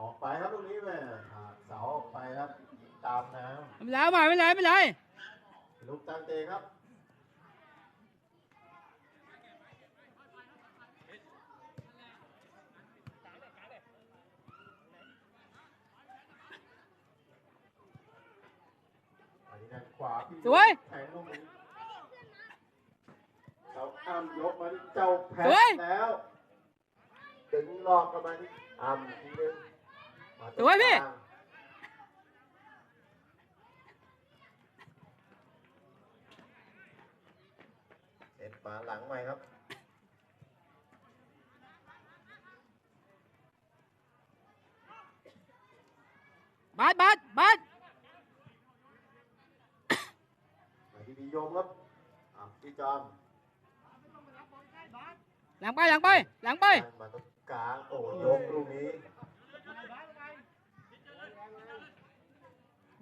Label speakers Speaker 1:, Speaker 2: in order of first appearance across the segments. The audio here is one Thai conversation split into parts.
Speaker 1: ออก
Speaker 2: ไปครับตรงนี้แม่เสาออกไปครับ ตามน้ำไม่ไรเหม่ไม่เป็ไร
Speaker 1: ไม่ไรลูกตั้งเตะครับอั
Speaker 2: สวย
Speaker 1: เสาอ้ามยกมาที่เจ้าแพ้แล้วถึงรอกกลับมาที่อ้ามทีนึง มาตรง
Speaker 2: สวยพี่
Speaker 1: กลางเอ็ดฝาหลังใหม่ครับ
Speaker 2: บาสบาสบาส
Speaker 1: มาที่พิยมครับอะพี่จอม
Speaker 2: หลังไปหลังไปหลังไป
Speaker 1: มาตรงกลางโอ้ยกลูกนี้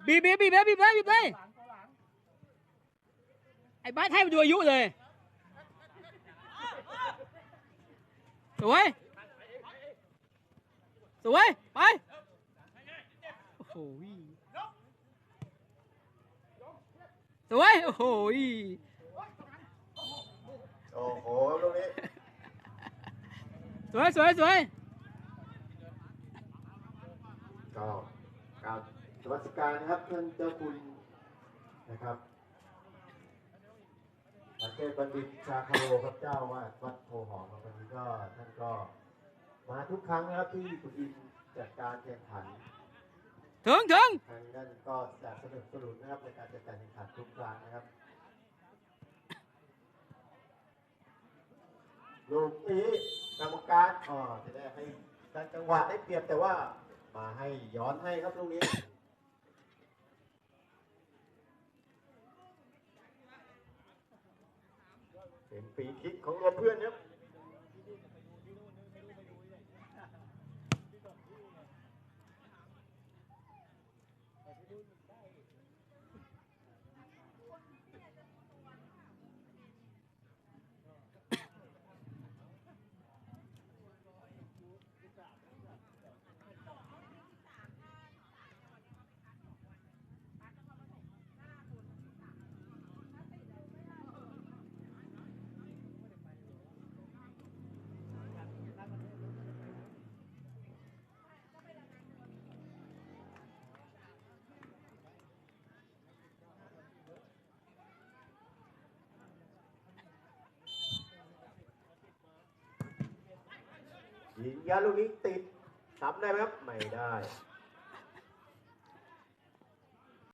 Speaker 2: บีบบีบบีบเลยบีบเลยบีบเลยไอ้บาสให้มันดูอายุเลยสวยสวยไปโอ้โหสวยโอ้โห
Speaker 1: โอ้โหลูกนี้
Speaker 2: สวยสวยสวย
Speaker 1: ก็กราร สวัสดิการนะครับท่านเจ้าคุณนะครับพระเทพบัณฑิตชาคาโลครับเจ้าวาดวัดโพหอมครับวันนี้ก็ท่านก็มาทุกครั้งนะครับที่คุณอินจัดการแข่งขัน
Speaker 2: ถึงถึง
Speaker 1: ทางนั้นก็จะสนับสนุนนะครับในการจัดการแข่งขันทุกครั้งนะครับลูกนี้กรรมการอ๋อจะได้ให้การจังหวะได้เปรียบแต่ว่ามาให้ย้อนให้ครับลูกนี้ เป็นฟรีคิกของตัวเพื่อนครับ ยิงยาลูกนี้ติดทำได้ไหมครับ ไม่ได้